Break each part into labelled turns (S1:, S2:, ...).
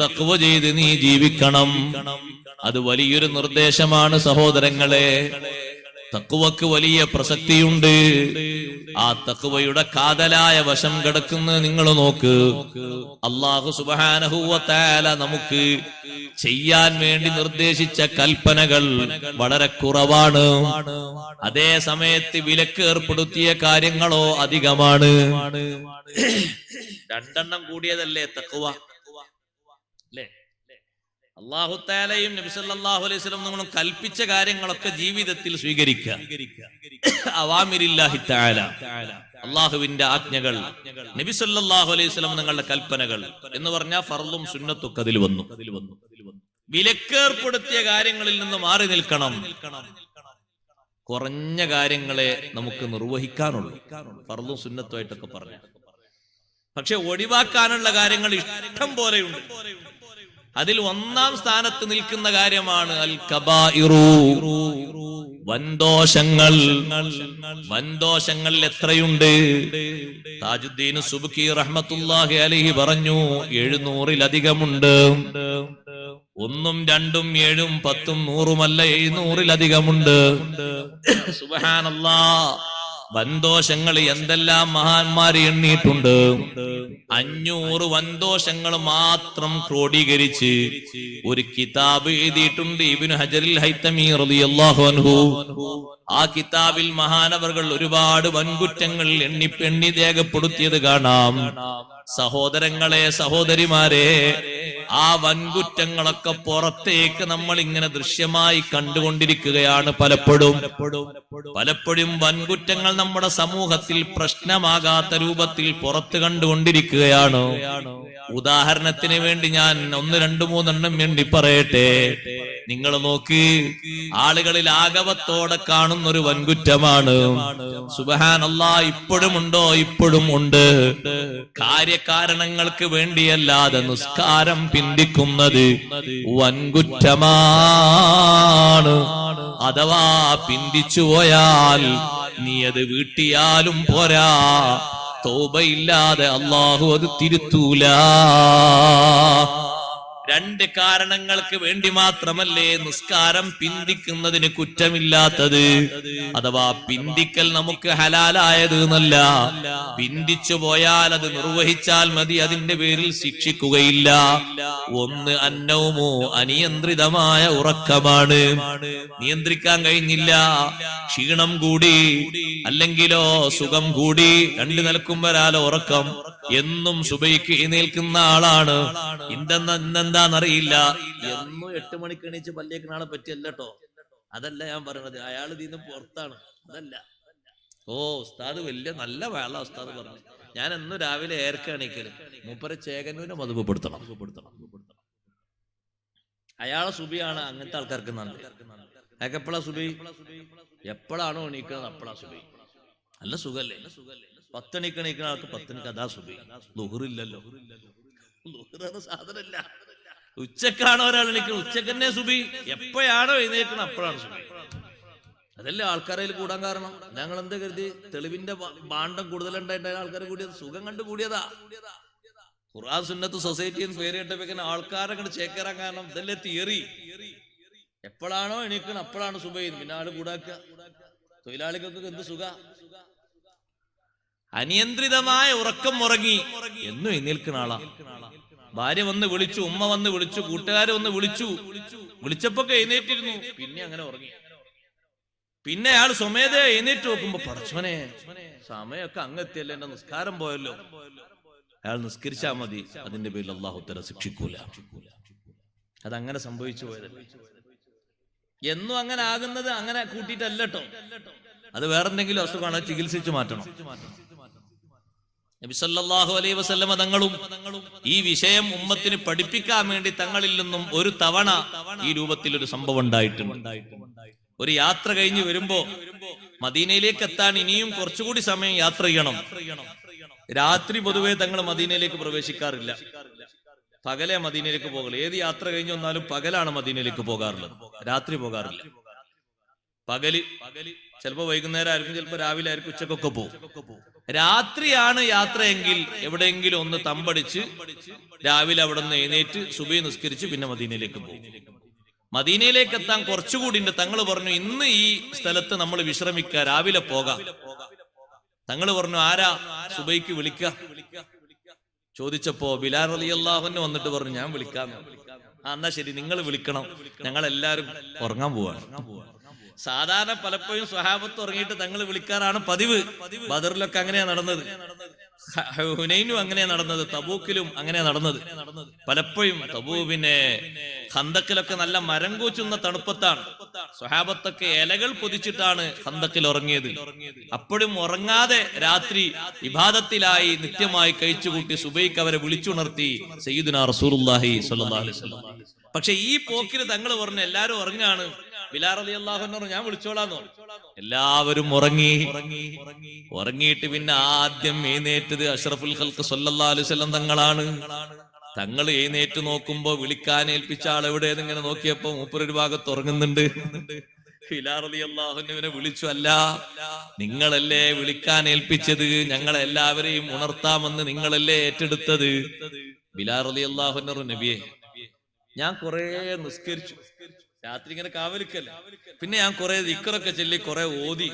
S1: തക്കുവ ചെയ്ത് നീ ജീവിക്കണം. അത് വലിയൊരു നിർദ്ദേശമാണ് സഹോദരങ്ങളെ. തക്കുവക്ക് വലിയ പ്രസക്തിയുണ്ട്. ആ തക്കുവയുടെ കാതലായ വശം കിടക്കുന്ന നിങ്ങൾ നോക്ക്. അള്ളാഹു സുബാനഹുവത്താല നമുക്ക് ചെയ്യാൻ വേണ്ടി നിർദ്ദേശിച്ച കൽപ്പനകൾ വളരെ കുറവാണ്. അതേ സമയത്ത് വിലക്ക് ഏർപ്പെടുത്തിയ കാര്യങ്ങളോ അധികമാണ്. രണ്ടെണ്ണം കൂടിയതല്ലേ തക്കുവ അല്ലേ അള്ളാഹുത്താലയും നബിസല്ലാഹു അലൈഹി സ്വലം നമ്മൾ കൽപ്പിച്ച കാര്യങ്ങളൊക്കെ ജീവിതത്തിൽ സ്വീകരിക്കുക. അള്ളാഹുവിന്റെ ആജ്ഞകൾ നബിസല്ലാഹു അലൈഹി സ്വലം നിങ്ങളുടെ കൽപ്പനകൾ എന്ന് പറഞ്ഞാൽ ഫർളും സുന്നത്തൊക്കെ അതിൽ വന്നു. വിലക്കേർപ്പെടുത്തിയ കാര്യങ്ങളിൽ നിന്ന് മാറി നിൽക്കണം. കുറഞ്ഞ കാര്യങ്ങളെ നമുക്ക് നിർവഹിക്കാനുള്ളൂ. ഫർളും സുന്നത്തുമായിട്ടൊക്കെ പറഞ്ഞു. പക്ഷെ ഒഴിവാക്കാനുള്ള കാര്യങ്ങൾ ഇഷ്ടം പോലെയുണ്ട്. അതിൽ ഒന്നാം സ്ഥാനത്ത് നിൽക്കുന്ന കാര്യമാണ് അൽ കബായിറു വൻദോഷങ്ങൾ വൻദോഷങ്ങൾ എത്രയുണ്ട്? താജുദ്ദീൻ സുബുക്കി റഹ്മത്തുല്ലാഹി അലഹി പറഞ്ഞു എഴുന്നൂറിലധികമുണ്ട്. ഒന്നും രണ്ടും ഏഴും പത്തും നൂറുമല്ല എഴുന്നൂറിലധികമുണ്ട്. സുബഹാനല്ലാ. വൻദോഷങ്ങൾ എന്തെല്ലാം മഹാന്മാർ എണ്ണിയിട്ടുണ്ട്? അഞ്ഞൂറ് വന്തോഷങ്ങൾ മാത്രം ക്രോഡീകരിച്ച് ഒരു കിതാബ് എഴുതിയിട്ടുണ്ട് ഇബിനു ഹജറിൽ ഹൈത്തമീർ അൻഹു. ആ കിതാബിൽ മഹാനവറുകൾ ഒരുപാട് വൻകുറ്റങ്ങൾ എണ്ണി പെണ്ണി രേഖപ്പെടുത്തിയത് കാണാം. സഹോദരങ്ങളെ സഹോദരിമാരെ ആ വൻകുറ്റങ്ങളൊക്കെ പുറത്തേക്ക് നമ്മൾ ഇങ്ങനെ ദൃശ്യമായി കണ്ടുകൊണ്ടിരിക്കുകയാണ് പലപ്പോഴും. പലപ്പോഴും വൻകുറ്റങ്ങൾ നമ്മുടെ സമൂഹത്തിൽ പ്രശ്നമാകാത്ത രൂപത്തിൽ പുറത്ത് കണ്ടുകൊണ്ടിരിക്കുകയാണ്. ഉദാഹരണത്തിന് വേണ്ടി ഞാൻ ഒന്ന് രണ്ടു മൂന്നെണ്ണം വേണ്ടി പറയട്ടെ. നിങ്ങൾ നോക്ക് ആളുകളിൽ ആഗവത്തോടെ കാണുന്ന ഒരു വൻകുറ്റമാണ്. സുബഹാനല്ല ഇപ്പോഴും ഉണ്ടോ? ഇപ്പോഴും ഉണ്ട്. കാര്യകാരണങ്ങൾക്ക് വേണ്ടിയല്ലാതെ നിസ്കാരം പിന്തിക്കുന്നത് വൻകുറ്റമാണ്. അഥവാ പിന്തിച്ചു പോയാൽ നീ അത് വീട്ടിയാലും പോരാ. തോബയില്ലാതെ അള്ളാഹു അത് തിരുത്തൂല. രണ്ട് കാരണങ്ങൾക്ക് വേണ്ടി മാത്രമല്ലേ നിസ്കാരം പിന്തിക്കുന്നതിന് കുറ്റമില്ലാത്തത്? അഥവാ പിന്തിക്കൽ നമുക്ക് ഹലാലായത് എന്നല്ല. പിന്തിച്ചു പോയാൽ അത് നിർവഹിച്ചാൽ മതി അതിന്റെ പേരിൽ ശിക്ഷിക്കുകയില്ല. ഒന്ന് അന്നവുമോ അനിയന്ത്രിതമായ ഉറക്കമാണ്. നിയന്ത്രിക്കാൻ കഴിഞ്ഞില്ല. ക്ഷീണം കൂടി അല്ലെങ്കിലോ സുഖം കൂടി രണ്ടു നിലക്കും വരാലോ ഉറക്കം. എന്നും സുബൈക്ക് എഴുന്നേൽക്കുന്ന ആളാണ്. ഇന്നെന്താന്നറിയില്ല എന്നും എട്ട് മണിക്ക് എണീച്ച് പല്ലേക്കുന്ന ആളെ പറ്റിയല്ല കേട്ടോ അതല്ല ഞാൻ പറയണത്. അയാൾ ഇതിന്ന് പുറത്താണ്. അതല്ല. ഓ ഉസ്താദ് വലിയ നല്ല വേള ഉസ്താദ് പറഞ്ഞു. ഞാൻ എന്നും രാവിലെ ഏർക്ക എണീക്കൽ. മൂപ്പരെ ചേകനൂനെ മതുപപ്പെടുത്തണം അയാളെ സുബിയാണ് അങ്ങനത്തെ ആൾക്കാർക്ക് നല്ലത്. അയാൾക്ക് എപ്പോഴാ സുബി? എപ്പോഴാണോ എണീക്കുന്നത് അപ്പോഴാ സുബി. നല്ല സുഖല്ലേ? പത്തണിക്ക് ആൾക്ക് പത്തണിക്ക് അതാ സുബി ലുഹറില്ലല്ലോ. ഉച്ചക്കാണോ ഒരാൾ എണീക്കുന്നത് ഉച്ചയ്ക്ക് തന്നെ സുബി എപ്പോഴാണോ എഴുന്നേക്കുന്നത് അപ്പോഴാണ് സുബി അതല്ലേ ആൾക്കാരിൽ കൂടാൻ കാരണം? ഞങ്ങൾ എന്താ കരുതി? തെളിവിന്റെ ഭാണ്ഡം കൂടുതലുണ്ടായിട്ട് ആൾക്കാർ കൂടിയത് സുഖം കണ്ടു കൂടിയതാ. ഖുർആൻ സുന്നത്ത് സൊസൈറ്റി പേര് കേട്ടപ്പോഴേക്കും ആൾക്കാരെ കണ്ട് ചേക്കേറാൻ കാരണം ഇതല്ലേ തിയറി. എപ്പോഴാണോ എണീക്കണം അപ്പോഴാണ് സുബൈ പിന്നെ ആൾ കൂടാക്കുക തൊഴിലാളികൾക്ക് എന്ത് സുഖ? അനിയന്ത്രിതമായ ഉറക്കം ഉറങ്ങി. എന്നും എഴുന്നേൽക്കുന്ന ആളാ. ഭാര്യ വന്ന് വിളിച്ചു ഉമ്മ വന്ന് വിളിച്ചു കൂട്ടുകാരെ വന്ന് വിളിച്ചു. വിളിച്ചപ്പോ എഴുന്നേറ്റിരുന്നു. പിന്നെ അങ്ങനെ ഉറങ്ങി. പിന്നെ അയാൾ സ്വമേധ എഴുന്നേറ്റ് നോക്കുമ്പോ പടച്ചോനെ സമയമൊക്കെ അങ്ങെത്തിയല്ലേ എന്റെ നിസ്കാരം പോയല്ലോ. അയാൾ നിസ്കരിച്ചാ മതി. അതിന്റെ പേരിൽ അള്ളാഹു തല ശിക്ഷിക്കൂല. അതങ്ങനെ സംഭവിച്ചു പോയതല്ലേ. എന്നും അങ്ങനെ ആകുന്നത് അങ്ങനെ കൂട്ടിയിട്ടല്ലോ അത് വേറെന്തെങ്കിലും അസുഖമാണ്? ചികിത്സിച്ചു മാറ്റണം? നബി അലൈ വസല്ലമ തങ്ങളും ഈ വിഷയം ഉമ്മത്തിന് പഠിപ്പിക്കാൻ വേണ്ടി തങ്ങളിൽ നിന്നും ഒരു തവണ ഈ രൂപത്തിൽ ഒരു സംഭവം ഉണ്ടായിട്ടുണ്ട്. ഒരു യാത്ര കഴിഞ്ഞ് വരുമ്പോ മദീനയിലേക്ക് എത്താൻ ഇനിയും കുറച്ചുകൂടി സമയം യാത്ര ചെയ്യണം. രാത്രി പൊതുവെ തങ്ങൾ മദീനയിലേക്ക് പ്രവേശിക്കാറില്ല. പകലെ മദീനയിലേക്ക് പോകൽ. ഏത് യാത്ര കഴിഞ്ഞു വന്നാലും പകലാണ് മദീനയിലേക്ക് പോകാറുള്ളത്. രാത്രി പോകാറില്ല. പകൽ ചിലപ്പോ വൈകുന്നേരം ആയിരിക്കും ചിലപ്പോ രാവിലെ ആയിരിക്കും ഉച്ചക്കൊക്കെ പോകും രാത്രിയാണ് യാത്രയെങ്കിൽ എവിടെയെങ്കിലും ഒന്ന് തമ്പടിച്ച് രാവിലെ അവിടെ നിന്ന് എഴുന്നേറ്റ് സുബൈ നിസ്കരിച്ച് പിന്നെ മദീനയിലേക്ക് പോകും മദീനയിലേക്ക് എത്താൻ കുറച്ചുകൂടി ഉണ്ട്. തങ്ങൾ പറഞ്ഞു ഇന്ന് ഈ സ്ഥലത്ത് നമ്മൾ വിശ്രമിക്കുക രാവിലെ പോകാം. തങ്ങൾ പറഞ്ഞു ആരാ സുബൈക്ക് വിളിക്ക ചോദിച്ചപ്പോ ബിലാൽ അലി അള്ളാഹുന്നെ വന്നിട്ട് പറഞ്ഞു ഞാൻ വിളിക്കാം ആ എന്നാ ശരി നിങ്ങൾ വിളിക്കണം. ഞങ്ങൾ എല്ലാരും ഉറങ്ങാൻ പോവാണ്. സാധാരണ പലപ്പോഴും സ്വഹാബത്ത് ഉറങ്ങിയിട്ട് തങ്ങൾ വിളിക്കാറാണ് പതിവ്. ബദറിലൊക്കെ അങ്ങനെയാ നടന്നത്. ഹുനൈനും അങ്ങനെയാ നടന്നത്. തബൂക്കിലും അങ്ങനെയാ നടന്നത്. പലപ്പോഴും തബൂ പിന്നെ ഹന്തക്കിലൊക്കെ നല്ല മരം കൂച്ചുന്ന തണുപ്പത്താണ്. സ്വഹാബത്തൊക്കെ ഇലകൾ പൊതിച്ചിട്ടാണ് ഹന്തക്കിൽ ഉറങ്ങിയത്. അപ്പോഴും ഉറങ്ങാതെ രാത്രി വിഭാതത്തിലായി നിത്യമായി കഴിച്ചുകൂട്ടി സുബൈക്ക് അവരെ വിളിച്ചുണർത്തി സയ്യിദുന സ്വല്ലല്ലാഹി അലൈഹി വസല്ലം. പക്ഷെ ഈ പോക്കിന് തങ്ങൾ പറഞ്ഞു എല്ലാരും ഉറങ്ങാണ്. ഞാൻ വിളിച്ചോളാന്ന് എല്ലാവരും ഉറങ്ങി. ഉറങ്ങിയിട്ട് പിന്നെ ആദ്യം എഴുന്നേറ്റത് അഷ്റഫുൽ ഹൽക്ക് വസല്ലം തങ്ങളാണ്. തങ്ങൾ എഴുന്നേറ്റ് നോക്കുമ്പോ വിളിക്കാൻ ഏൽപ്പിച്ച ആൾ എവിടെ ഇങ്ങനെ നോക്കിയപ്പോ മൂപ്പരൊരു ഭാഗത്ത് ഉറങ്ങുന്നുണ്ട്. അള്ളാഹുവിനെ വിളിച്ചു അല്ല നിങ്ങളല്ലേ വിളിക്കാൻ ഏൽപ്പിച്ചത്? ഞങ്ങളെല്ലാവരെയും ഉണർത്താമെന്ന് നിങ്ങളല്ലേ ഏറ്റെടുത്തത്? ബിലാർ അലി അള്ളാഹുനർ നബിയെ ഞാൻ കുറെ നിസ്കരിച്ചു. രാത്രി ഇങ്ങനെ കാവലിക്കല്ലേ? പിന്നെ ഞാൻ കുറെ ദിക്കറൊക്കെ ചൊല്ലി കുറെ ഓതി.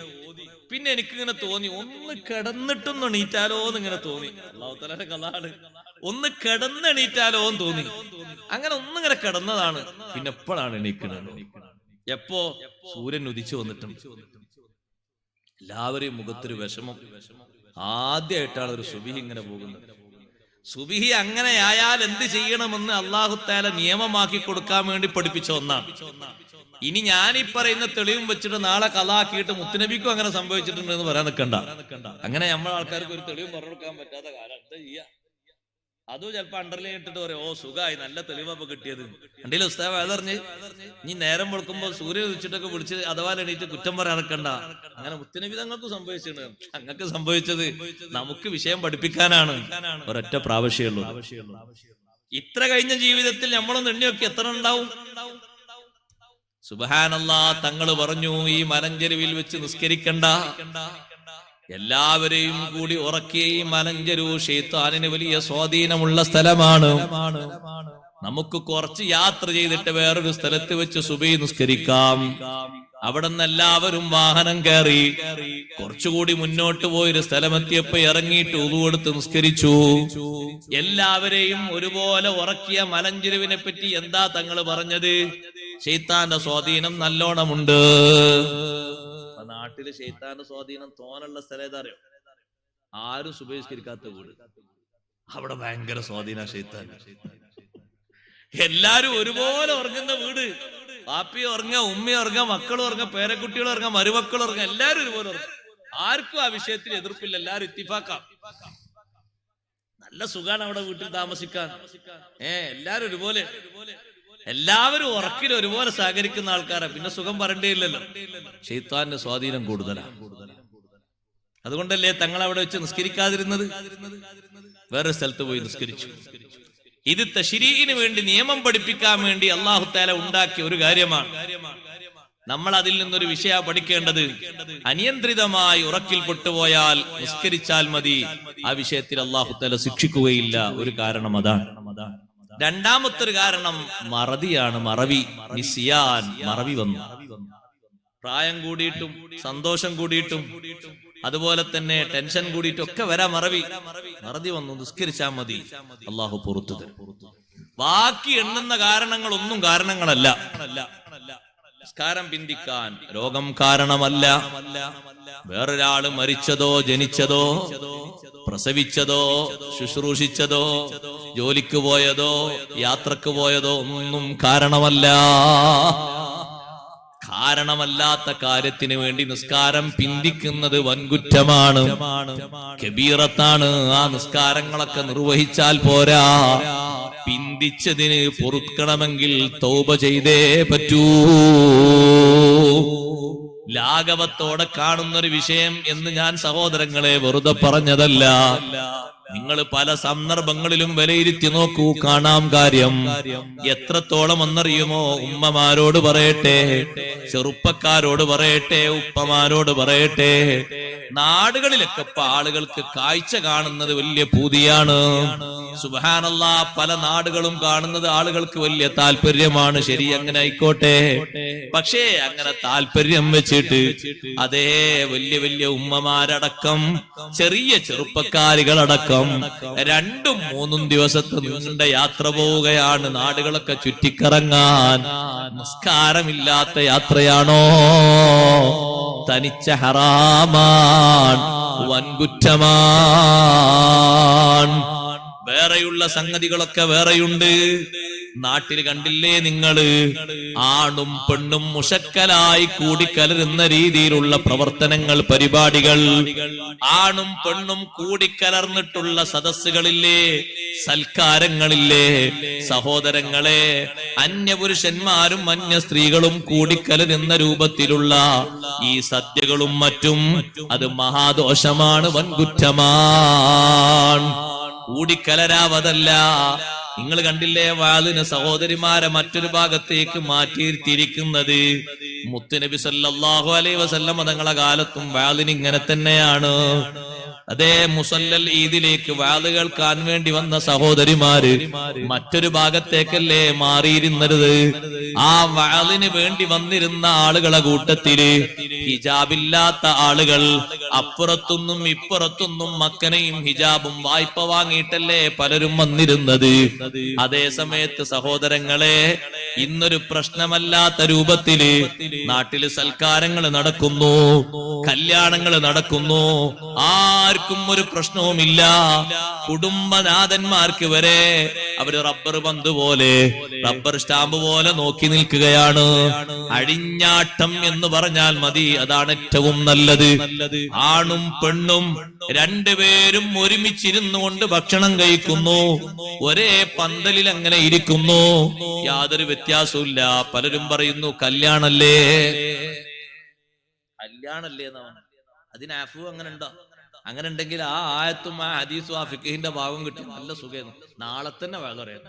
S1: പിന്നെ എനിക്കിങ്ങനെ തോന്നി ഒന്ന് കിടന്നിട്ടൊന്ന് എണീറ്റാലോ എന്ന് ഇങ്ങനെ തോന്നി. അള്ളാഹുത്തലയുടെ തലാന്റെ കഥാണ് ഒന്ന് കിടന്നെണീറ്റാലോ എന്ന് തോന്നി. അങ്ങനെ ഒന്നിങ്ങനെ കിടന്നതാണ്. പിന്നെ എപ്പോഴാണ് എണീക്കുന്നത്? എപ്പോ? സൂര്യൻ ഉദിച്ചു വന്നിട്ടുണ്ട് എല്ലാവരെയും മുഖത്തൊരു വിഷമം. ആദ്യമായിട്ടാണ് ഒരു സുബി ഇങ്ങനെ പോകുന്നത്. സുബിഹി അങ്ങനെയായാൽ എന്ത് ചെയ്യണമെന്ന് അള്ളാഹുത്താല നിയമമാക്കി കൊടുക്കാൻ വേണ്ടി പഠിപ്പിച്ച ഒന്നാണ്. ഇനി ഞാൻ ഈ പറയുന്ന തെളിവും വെച്ചിട്ട് നാളെ കലാക്കിയിട്ട് മുത്തുനബിക്കും അങ്ങനെ സംഭവിച്ചിട്ടുണ്ട് എന്ന് പറയാൻ നിൽക്കണ്ട അങ്ങനെ നമ്മളെ ആൾക്കാർക്ക് ഒരു തെളിവും പറഞ്ഞു കൊടുക്കാൻ പറ്റാത്ത കാലം. എന്താ ചെയ്യാ? അതും ചിലപ്പോ അണ്ടർലൈൻ ഇട്ടിട്ട് പറയും ഓ സുഖമായി നല്ല തെളിവപ്പൊ കിട്ടിയത്. കണ്ടില്ല ഉസ്താവ് അതറിഞ്ഞ് നീ നേരം വെളുക്കുമ്പോ സൂര്യ ഉദിച്ചിട്ടൊക്കെ വിളിച്ച് അഥവാ എണീറ്റ് കുറ്റം പറയാൻ നിൽക്കണ്ട അങ്ങനെ മുത്തനബി തങ്ങൾക്ക് സംഭവിച്ചിട്ടുണ്ട്. അങ്ങക്ക് സംഭവിച്ചത് നമുക്ക് വിഷയം പഠിപ്പിക്കാനാണ്. ഒരൊറ്റ പ്രാവശ്യമുള്ളൂ ഇത്ര കഴിഞ്ഞ ജീവിതത്തിൽ നമ്മളൊന്ന് എണ്ണിയൊക്കെ എത്ര ഉണ്ടാവും? സുബഹാനല്ലാ തങ്ങൾ പറഞ്ഞു ഈ മലഞ്ചെരുവിൽ വെച്ച് നിസ്കരിക്കണ്ട. എല്ലാവരെയും കൂടി ഉറക്കിയ ഈ മലഞ്ചെരു ഷെയ്ത്താനിന് വലിയ സ്വാധീനമുള്ള സ്ഥലമാണ്. നമുക്ക് കുറച്ച് യാത്ര ചെയ്തിട്ട് വേറൊരു സ്ഥലത്ത് വെച്ച് സുബൈ നിസ്കരിക്കാം. അവിടെ നിന്ന് എല്ലാവരും വാഹനം കയറി കുറച്ചുകൂടി മുന്നോട്ട് പോയി പോയൊരു സ്ഥലമെത്തിയപ്പോ ഇറങ്ങിയിട്ട് ഉതുകൊടുത്ത് നിസ്കരിച്ചു. എല്ലാവരെയും ഒരുപോലെ ഉറക്കിയ മലഞ്ചെരുവിനെ പറ്റി എന്താ തങ്ങൾ പറഞ്ഞത്? ഷെയ്ത്താന്റെ സ്വാധീനം നല്ലോണമുണ്ട്. നാട്ടിൽ ഷെയ്ത്താന്റെ സ്വാധീനം തോനുള്ള സ്ഥലം ഏതാ അറിയോ? ആരും സുപരിഷ്കരിക്കാത്ത വീട്. അവിടെ ഭയങ്കര സ്വാധീന ഷെയ്ത്താൻ എല്ലാരും ഒരുപോലെ ഉറങ്ങുന്ന വീട്. പാപ്പി ഉറങ്ങ ഉമ്മ ഉറങ്ങ മക്കൾ ഉറങ്ങ പേരക്കുട്ടികൾ ഉറങ്ങ മരുമക്കൾ ഉറങ്ങ എല്ലാരും ഒരുപോലെ ഉറങ്ങും. ആർക്കും ആ വിഷയത്തിൽ എതിർപ്പില്ല എല്ലാരും ഇത്തിഫാക്കാം നല്ല സുഖാണ് അവിടെ വീട്ടിൽ താമസിക്കാൻ. ഏ എല്ലാരും ഒരുപോലെ. എല്ലാവരും ഉറക്കിൽ ഒരുപോലെ സഹകരിക്കുന്ന ആൾക്കാരെ. പിന്നെ സുഖം പറയേണ്ടിയില്ലല്ലോ ഷെയ്ത്താന്റെ സ്വാധീനം കൂടുതലാണ് അതുകൊണ്ടല്ലേ തങ്ങൾ അവിടെ വെച്ച് നിസ്കരിക്കാതിരുന്നത്? വേറെ സ്ഥലത്ത് പോയി നിസ്കരിച്ചു. ഇത് തശിരീന് വേണ്ടി നിയമം പഠിപ്പിക്കാൻ വേണ്ടി അള്ളാഹു താല ഉണ്ടാക്കിയ ഒരു കാര്യമാണ്. നമ്മൾ അതിൽ നിന്നൊരു വിഷയ പഠിക്കേണ്ടത് അനിയന്ത്രിതമായി ഉറക്കിൽ പെട്ടുപോയാൽ നിസ്കരിച്ചാൽ മതി. ആ വിഷയത്തിൽ അള്ളാഹു താല ശിക്ഷിക്കുകയില്ല. ഒരു കാരണം അതാണ്. രണ്ടാമത്തെ ഒരു കാരണം മറതിയാണ്. മറവി നിസിയാൻ മറവി വന്നു. പ്രായം കൂടിയിട്ടും സന്തോഷം കൂടിയിട്ടും അതുപോലെ തന്നെ ടെൻഷൻ കൂടിയിട്ടും ഒക്കെ വരാ മറവി. മറതി വന്നു നിസ്കരിച്ചാൽ മതി. അള്ളാഹു പുറത്തു ബാക്കി എണ്ണുന്ന കാരണങ്ങളൊന്നും കാരണങ്ങളല്ല. നിസ്കാരം പിന്തിക്കാൻ രോഗം കാരണമല്ല. വേറൊരാൾ മരിച്ചതോ ജനിച്ചതോ പ്രസവിച്ചതോ ശുശ്രൂഷിച്ചതോ ജോലിക്ക് പോയതോ യാത്രയ്ക്ക് പോയതോ ഒന്നും കാരണമല്ല. കാരണമല്ലാത്ത കാര്യത്തിന് വേണ്ടി നിസ്കാരം പിന്തിക്കുന്നത് വൻകുറ്റമാണ്. കബീറത്താണ് ആ നിസ്കാരങ്ങളൊക്കെ നിർവഹിച്ചാൽ പോരാ. പിന്തിച്ചതിന് പൊറുക്കണമെങ്കിൽ തൗബ ചെയ്തേ പറ്റൂ. ലാഘവത്തോടെ കാണുന്നൊരു വിഷയം എന്ന് ഞാൻ സഹോദരങ്ങളെ വെറുതെ പറഞ്ഞതല്ല. നിങ്ങൾ പല സന്ദർഭങ്ങളിലും വിലയിരുത്തി നോക്കൂ കാണാം കാര്യം. എത്രത്തോളം എന്നറിയുമോ ഉമ്മമാരോട് പറയട്ടെ ചെറുപ്പക്കാരോട് പറയട്ടെ ഉപ്പമാരോട് പറയട്ടെ. നാടുകളിലൊക്കെ ഇപ്പൊ ആളുകൾക്ക് കാഴ്ച കാണുന്നത് വലിയ പൂതിയാണ്. സുബാനല്ല പല നാടുകളും കാണുന്നത് ആളുകൾക്ക് വലിയ താല്പര്യമാണ്. ശരി അങ്ങനെ ആയിക്കോട്ടെ. പക്ഷേ അങ്ങനെ താല്പര്യം വെച്ചിട്ട് അതേ വലിയ വലിയ ഉമ്മമാരടക്കം ചെറിയ ചെറുപ്പക്കാരികളടക്കം രണ്ടും മൂന്നും ദിവസത്തെ നീണ്ട യാത്ര പോവുകയാണ്. നാടുകളൊക്കെ ചുറ്റിക്കറങ്ങാൻ നിസ്കാരമില്ലാത്ത യാത്രയാണോ? തനിച്ച ഹറാമാണ് വൻകുറ്റമാൻ. വേറെയുള്ള സംഗതികളൊക്കെ വേറെയുണ്ട്. നാട്ടിൽ കണ്ടില്ലേ നിങ്ങൾ ആണും പെണ്ണും മുഷക്കലായി കൂടിക്കലരുന്ന രീതിയിലുള്ള പ്രവർത്തനങ്ങൾ പരിപാടികൾ. ആണും പെണ്ണും കൂടിക്കലർന്നിട്ടുള്ള സദസ്സുകളില്ലേ? സൽക്കാരങ്ങളില്ലേ? സഹോദരങ്ങളെ അന്യപുരുഷന്മാരും അന്യ സ്ത്രീകളും കൂടിക്കലരുന്ന രൂപത്തിലുള്ള ഈ സദ്യകളും മറ്റും അത് മഹാദോഷമാണ് വൻകുറ്റമാണ്. കൂടിക്കലരാവതല്ല നിങ്ങൾ കണ്ടില്ലേ വാലിന് സഹോദരിമാരെ മറ്റൊരു ഭാഗത്തേക്ക് മാറ്റിയിരുത്തിയിരിക്കുന്നത്? മുത്തുനബി സല്ലാഹു അലൈഹി വസല്ലമ തങ്ങളെ കാലത്തും വാലിന് ഇങ്ങനെ തന്നെയാണ്. അതേ മുസല്ലൽ ഈദിലേക്ക് വാത് കേൾക്കാൻ വേണ്ടി വന്ന സഹോദരിമാര് മറ്റൊരു ഭാഗത്തേക്കല്ലേ മാറിയിരുന്നത്? ആ വാളിന് വേണ്ടി വന്നിരുന്ന ആളുകളെ കൂട്ടത്തിൽ ഹിജാബില്ലാത്ത ആളുകൾ അപ്പുറത്തുനിന്നും ഇപ്പുറത്തുനിന്നും മക്കനെയും ഹിജാബും വായ്പ വാങ്ങിയിട്ടല്ലേ പലരും വന്നിരുന്നത്? അതേ സമയത്ത് സഹോദരങ്ങളെ ഇന്നൊരു പ്രശ്നമല്ലാത്ത രൂപത്തിൽ നാട്ടിൽ സൽക്കാരങ്ങൾ നടക്കുന്നു കല്യാണങ്ങൾ നടക്കുന്നു. ആർക്കും ഒരു പ്രശ്നവുമില്ല. കുടുംബനാഥന്മാർക്ക് വരെ അവർ റബ്ബർ പന്ത് പോലെ റബ്ബർ സ്റ്റാമ്പ് പോലെ നോക്കി നിൽക്കുകയാണ്. അഴിഞ്ഞാട്ടം എന്ന് പറഞ്ഞാൽ മതി അതാണ് ഏറ്റവും നല്ലത്. ആണും പെണ്ണും രണ്ടുപേരും ഒരുമിച്ചിരുന്നു കൊണ്ട് ഭക്ഷണം കഴിക്കുന്നു ഒരേ പന്തലിൽ അങ്ങനെ ഇരിക്കുന്നു. യാതൊരു വ്യത്യാസവും പലരും പറയുന്നു കല്യാണല്ലേ? കല്യാണല്ലേ എന്നാണ്. അതിന് അഫു അങ്ങനെ ഉണ്ടോ അങ്ങനെ ഉണ്ടെങ്കിൽ ആ ആയത്തും ആ ഹദീസും ആ ഫിഖിന്റെ ഭാഗം കിട്ടും നല്ല സുഖം നാളെ തന്നെ അറിയാം.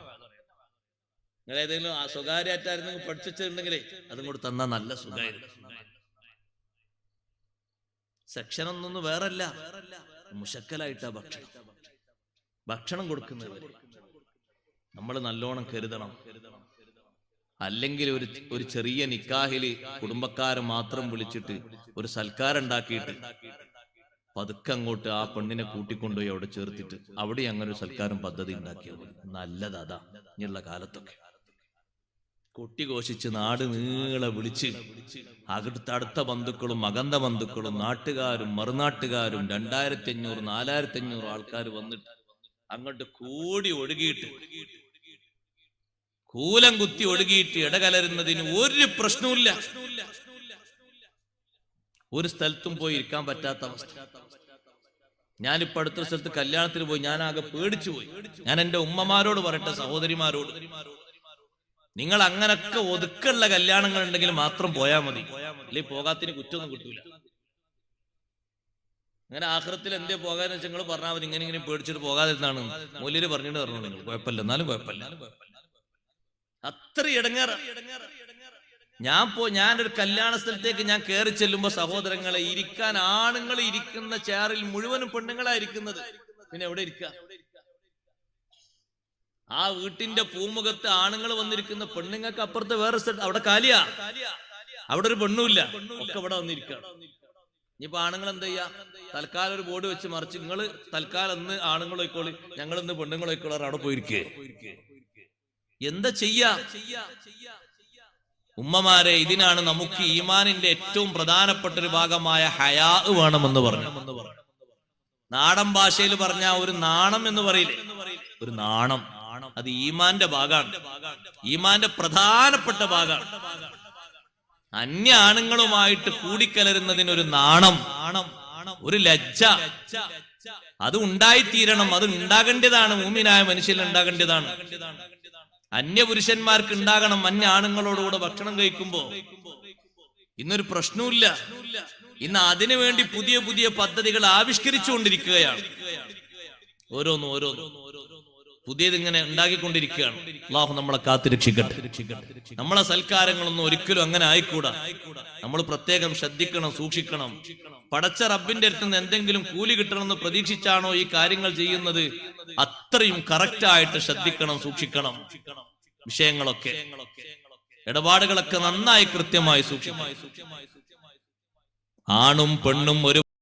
S1: നിങ്ങൾ ഏതെങ്കിലും ആ സ്വകാര്യായിട്ടായിരുന്നു പഠിച്ചിട്ടുണ്ടെങ്കിലേ അതും കൂടി തന്നാ നല്ല സുഖമായിരുന്നു സെക്ഷൻ ഒന്നൊന്നും വേറല്ല. മുഷക്കലായിട്ടാ ഭക്ഷണം. ഭക്ഷണം കൊടുക്കുന്നത് നമ്മൾ നല്ലോണം കരുതണം. അല്ലെങ്കിൽ ഒരു ഒരു ചെറിയ നിക്കാഹിൽ കുടുംബക്കാരെ മാത്രം വിളിച്ചിട്ട് ഒരു സൽക്കാരം ഉണ്ടാക്കിയിട്ട് പതുക്കെ അങ്ങോട്ട് ആ പെണ്ണിനെ കൂട്ടിക്കൊണ്ടുപോയി അവിടെ ചേർത്തിട്ട് അവിടെ അങ്ങനെ ഒരു സൽക്കാരം പദ്ധതി ഉണ്ടാക്കിയത്. നല്ലതാ ഇനിയുള്ള കാലത്തൊക്കെ. കൊട്ടി കോശിച്ച് നാട് നീളെ വിളിച്ച് അടുത്തടുത്ത അടുത്ത ബന്ധുക്കളും അകന്ത ബന്ധുക്കളും നാട്ടുകാരും മറുനാട്ടുകാരും രണ്ടായിരത്തി അഞ്ഞൂറ് നാലായിരത്തി അഞ്ഞൂറ് ആൾക്കാർ വന്നിട്ട് അങ്ങോട്ട് കൂടി ഒഴുകിയിട്ട് കൂലം കുത്തി ഒഴുകിയിട്ട് ഇടകലരുന്നതിന് ഒരു പ്രശ്നവുമില്ല. ഒരു സ്ഥലത്തും പോയി ഇരിക്കാൻ പറ്റാത്ത അവസ്ഥ. ഞാനിപ്പോ അടുത്ത സ്ഥലത്ത് കല്യാണത്തിന് പോയി ഞാൻ ആകെ പേടിച്ചു പോയി. ഞാൻ എന്റെ ഉമ്മമാരോട് പറയട്ടെ സഹോദരിമാരോട്. നിങ്ങൾ അങ്ങനൊക്കെ ഒതുക്കുള്ള കല്യാണങ്ങൾ ഉണ്ടെങ്കിൽ മാത്രം പോയാൽ മതി. അല്ലെങ്കിൽ പോകാത്തിന് കുറ്റമൊന്നും കിട്ടൂല. അങ്ങനെ ആഹ്റത്തിൽ എന്തേ പോകാന്ന് വെച്ചാൽ നിങ്ങൾ പറഞ്ഞാൽ മതി. ഇങ്ങനെ ഇങ്ങനെ പേടിച്ചിട്ട് പോകാതിരുന്നാണ്. മൂല്യര് പറഞ്ഞിട്ട് പറഞ്ഞു നിങ്ങൾ. കുഴപ്പമില്ല. എന്നാലും കുഴപ്പമില്ല. അത്ര ഇടങ്ങേറ. ഞാൻ പോ ഞാനൊരു കല്യാണ സ്ഥലത്തേക്ക് ഞാൻ കയറി ചെല്ലുമ്പോ സഹോദരങ്ങളെ ഇരിക്കാൻ ആണുങ്ങൾ ഇരിക്കുന്ന ചെയറിൽ മുഴുവനും പെണ്ണുങ്ങളായിരിക്കുന്നത് പിന്നെ എവിടെ ഇരിക്ക? ആ വീട്ടിന്റെ പൂമുഖത്ത് ആണുങ്ങൾ വന്നിരിക്കുന്ന പെണ്ണുങ്ങൾക്ക് അപ്പുറത്ത് വേറെ സ്ഥലത്ത് അവിടെ കാലിയാ. അവിടെ ഒരു പെണ്ണുമില്ല. ഒക്കെ ഇവിടെ വന്നിരിക്കുക ഇനിയിപ്പോ ആണുങ്ങൾ എന്താ ചെയ്യാ? തൽക്കാലം ഒരു ബോർഡ് വെച്ച് മറിച്ച് നിങ്ങൾ തൽക്കാലം ഇന്ന് ആണുങ്ങൾ പോയിക്കോളി ഞങ്ങൾ ഇന്ന് പെണ്ണുങ്ങൾ ഒക്കെ അവിടെ പോയിരിക്കേ. എന്താ ചെയ്യാ? ഉമ്മമാരെ ഇതിനാണ് നമുക്ക് ഈമാനിന്റെ ഏറ്റവും പ്രധാനപ്പെട്ട ഒരു ഭാഗമായ ഹയാ വേണമെന്ന് പറഞ്ഞു നാടൻ ഭാഷയിൽ പറഞ്ഞ ഒരു നാണം എന്ന് പറയില്ലേ? ഒരു നാണം. അത് ഈമാന്റെ ഭാഗമാണ്. ഈമാന്റെ പ്രധാനപ്പെട്ട ഭാഗമാണ്. അന്യ ആണുങ്ങളുമായിട്ട് കൂടിക്കലരുന്നതിന് ഒരു നാണം ഒരു ലജ്ജ. അത് ഉണ്ടായിത്തീരണം അത് ഉണ്ടാകേണ്ടതാണ്. മൂമിനായ മനുഷ്യൻ ഉണ്ടാകേണ്ടതാണ്. അന്യപുരുഷന്മാർക്ക് ഉണ്ടാകണം അന്യ ആണുങ്ങളോടുകൂടെ ഭക്ഷണം കഴിക്കുമ്പോ. ഇന്നൊരു പ്രശ്നവുമില്ല. ഇന്ന് അതിനു വേണ്ടി പുതിയ പുതിയ പദ്ധതികൾ ആവിഷ്കരിച്ചുകൊണ്ടിരിക്കുകയാണ്. ഓരോന്നും ഓരോന്നും. പുതിയത് ഇങ്ങനെ ഉണ്ടാക്കിക്കൊണ്ടിരിക്കുകയാണ്. അള്ളാഹു നമ്മളെ കാത്തിരക്ഷിക്കട്ടെ നമ്മളെ സൽക്കാരങ്ങളൊന്നും ഒരിക്കലും അങ്ങനെ ആയിക്കൂടാ. നമ്മൾ പ്രത്യേകം ശ്രദ്ധിക്കണം സൂക്ഷിക്കണം. പടച്ച റബ്ബിന്റെ അടുത്ത് നിന്ന് എന്തെങ്കിലും കൂലി കിട്ടണമെന്ന് പ്രതീക്ഷിച്ചാണോ ഈ കാര്യങ്ങൾ ചെയ്യുന്നത്? അത്രയും കറക്റ്റ് ആയിട്ട് ശ്രദ്ധിക്കണം സൂക്ഷിക്കണം. വിഷയങ്ങളൊക്കെ. ഇടപാടുകളൊക്കെ നന്നായി കൃത്യമായി സൂക്ഷിക്കണം. ആണും പെണ്ണും ഒരു